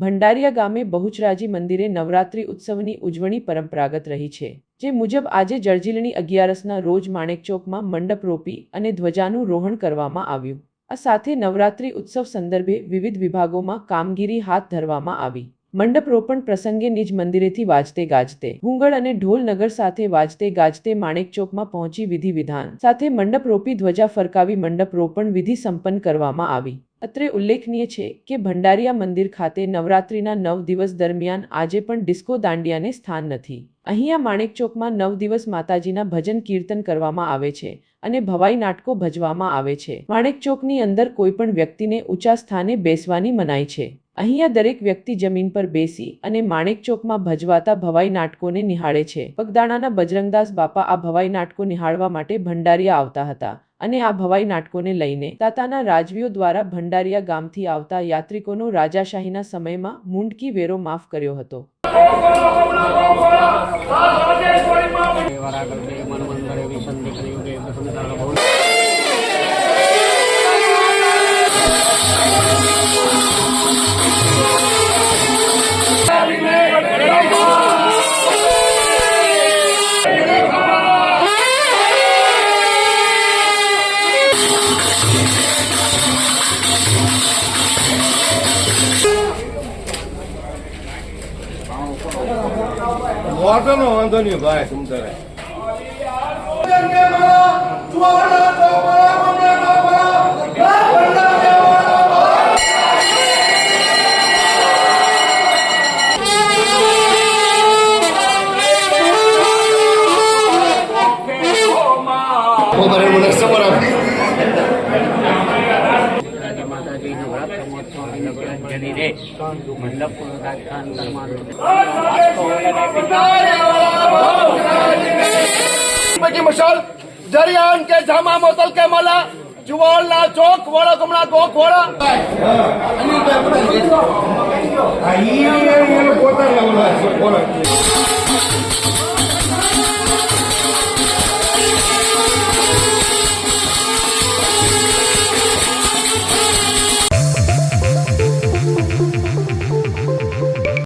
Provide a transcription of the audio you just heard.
ભંડારિયા ગામે બહુચરાજી મંદિરે નવરાત્રિ ઉત્સવની ઉજવણી પરંપરાગત રહી છે, જે મુજબ આજે જર્જીલણી અગિયારસના રોજ માણેકચોકમાં મંડપ રોપી અને ધ્વજાનું રોહણ કરવામાં આવ્યું. આ સાથે નવરાત્રિ ઉત્સવ સંદર્ભે વિવિધ વિભાગોમાં કામગીરી હાથ ધરવામાં આવી. મંડપ રોપણ પ્રસંગે નિજ મંદિરેથી વાજતે ગાજતે ભૂંગળ અને ઢોલ નગર સાથે વાજતે ગાજતે માણેક ચોકમાં પહોંચી વિધિ વિધાન, સાથે મંડપ રોપી ધ્વજા ફરકાવી મંડપ રોપણ વિધિ સંપન્ન કરવામાં આવી. અત્રે ઉલ્લેખનીય છે કે ભંડારિયા મંદિર ખાતે નવરાત્રિના નવ દિવસ દરમિયાન આજે પણ ડિસ્કો દાંડિયાને સ્થાન નથી. અહીંયા માણેક ચોકમાં નવ દિવસ માતાજીના ભજન કીર્તન કરવામાં આવે છે અને ભવાઈ નાટકો ભજવામાં આવે છે. માણેક ચોકની અંદર કોઈ પણ વ્યક્તિને ઊંચા સ્થાને બેસવાની મનાઈ છે. અહીંયા દરેક વ્યક્તિ જમીન પર બેસી અને માણેક ચોકમાં ભજવાતા ભવાઈ નાટકોને નિહાળે છે. પગદાણાના બજરંગદાસ બાપા આ ભવાઈ નાટકો નિહાળવા માટે ભંડારિયા આવતા હતા. અને આ ભવાઈ નાટકોને લઈને તાતાના રાજવીઓ દ્વારા ભંડારિયા ગામથી આવતા યાત્રિકોનો રાજાશાહીના સમયમાં મુંડકી વેરો માફ કર્યો હતો. ભવ મોટોનો વાંધો નહીં ભાઈ સમજાય નો વાંધો નહીં ભાઈ. રે મંડપ રાજસ્થાન પૈકી મશાલ જરિયાન કે જામા મોતલ કે મલા જુવાળના ચોક વાળા કમળા ચોક વાળા.